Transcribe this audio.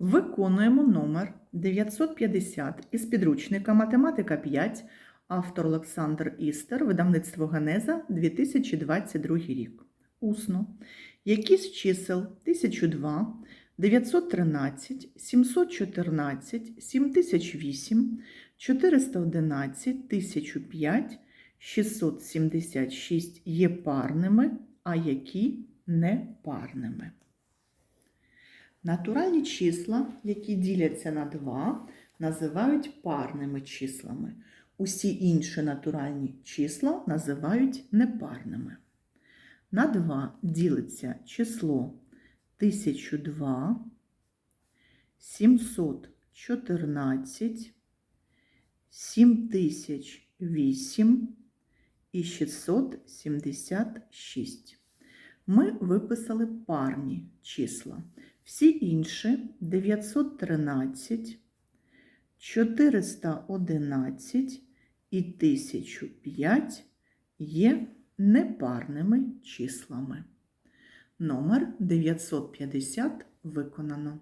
Виконуємо номер 950 із підручника Математика 5, автор Олександр Істер, видавництво Генеза, 2022 рік. Усно. Які з чисел 1002, 913, 714, 7008, 411, 1005, 676 є парними, а які непарними? Натуральні числа, які діляться на 2, називають парними числами. Усі інші натуральні числа називають непарними. На 2 ділиться число 1002, 714, 7008 і 676. Ми виписали парні числа. Всі інші 913, 411 і 1005 є непарними числами. Номер 950 виконано.